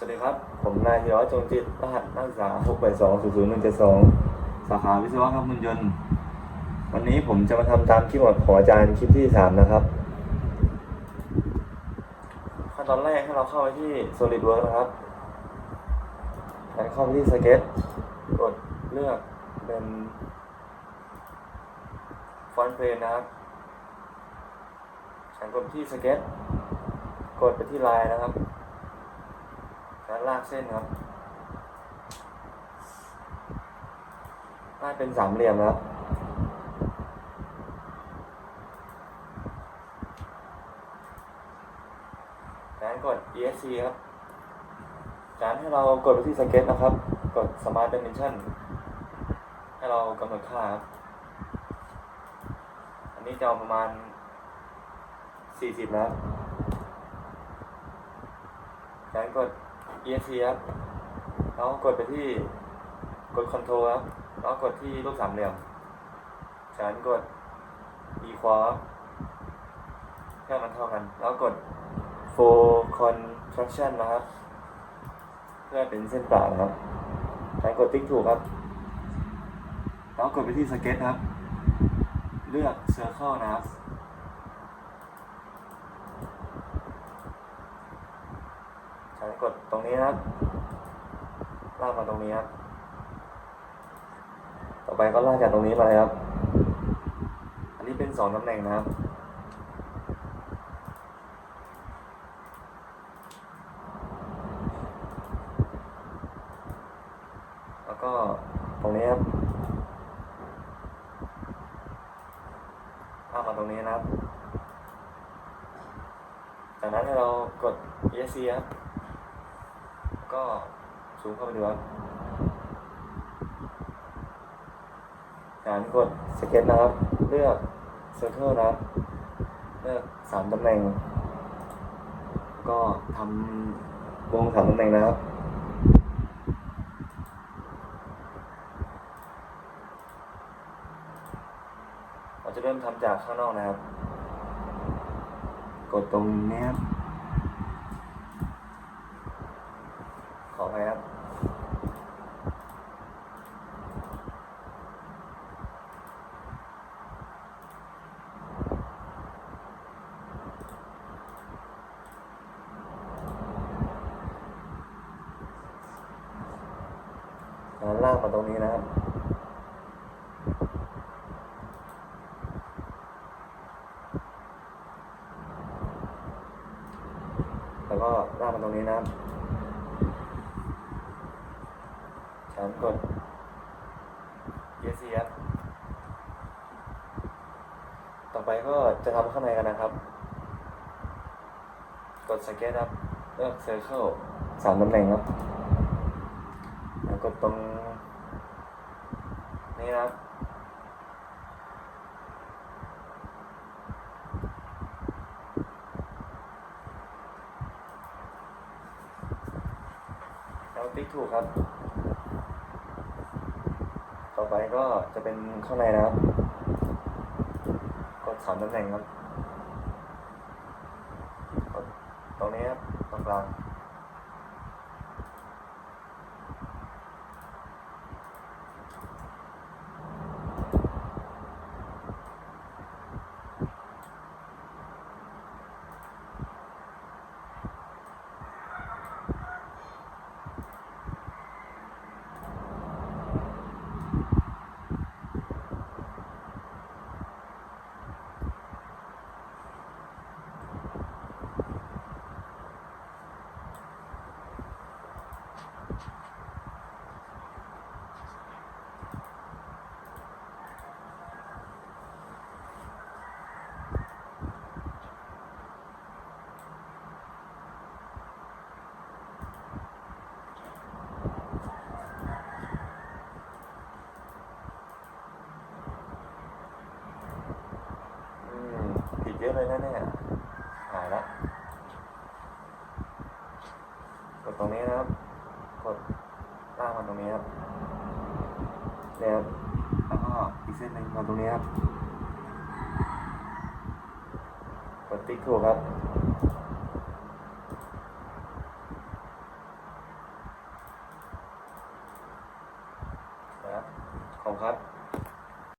สวัสดีครับ ผมนายธีรวัฒน์จงจิตรหัสนักศึกษา6 8 2 0 0 1 7 2 สาขาวิศวกรรมยนต์ยนต์ วันนี้ผมจะมาทำตามคีย์บอร์ดของอาจารย์คลิปที่ 3 นะครับ ขั้นตอนแรกให้เราเข้าไปที่ SolidWorks นะครับแล้วเข้าไปที่ Sketch กดเลือกเป็นฟอนต์เพลนนะครับฉันกดที่ Sketch กดไปที่ลายนะครับ แล้วลากเส้นครับลากเป็นสามเหลี่ยมนะครับจากนั้นกด ESC ครับจากนั้นให้เรากดไปที่สเก็ตนะครับ กด Smart Dimension ให้เรากำหนดค่าครับ อันนี้จะเอาประมาณ 40นะครับจากนั้นกด ESC ครับแล้วกดไปที่กด Control ครับแล้วกดที่รูปสามเหลี่ยมจากนั้นกด Equal ครับเพื่อมันเท่ากัน แล้วกด full contraction นะครับ เพื่อเป็นเส้นป่านะครับจากนั้นกดติ๊กถูกครับ แล้วกดไปที่สเก็ตครับ เลือก circle นะครับ ฉันกดตรงนี้นะครับลากมาตรงนี้ครับ ต่อไปก็ลากจากตรงนี้มาเลยครับ อันนี้เป็นสองตำแหน่งนะครับ แล้วก็ตรงนี้ครับลากมาตรงนี้นะครับจากนั้นให้เรากด ESC ครับ ก็ซูมเข้าไปดูครับจากนั้นกดสเก็ตนะครับ เลือก Circle นะครับ เลือกสามตำแหน่ง ก็ทำวงสามตำแหน่งนะครับเราจะเริ่มทำจากข้างนอกนะครับ กดตรงนี้ครับ ขอ ไปครับแล้วลากมาตรงนี้นะครับแล้วก็ลากมาตรงนี้นะครับ ฉันกด yes ครับต่อไปก็จะทำข้างในกันนะครับ กดสเก็ตครับ เลือก circle สามตำแหน่งครับแล้วกดตรงนี้นะครับแล้วติ๊กถูกครับ ต่อไปก็จะเป็นข้างในนะครับ กดสามตำแหน่งครับกดตรงนี้ครับตรงกลาง เยอะเลยนะเนี่ยหายละกดตรงนี้นะครับ กดล่างมันตรงนี้ครับแล้วแล้วก็อีกเส้นหนึ่งมาตรงนี้ครับ กดติ๊กถูกครับนะครับขอบครับ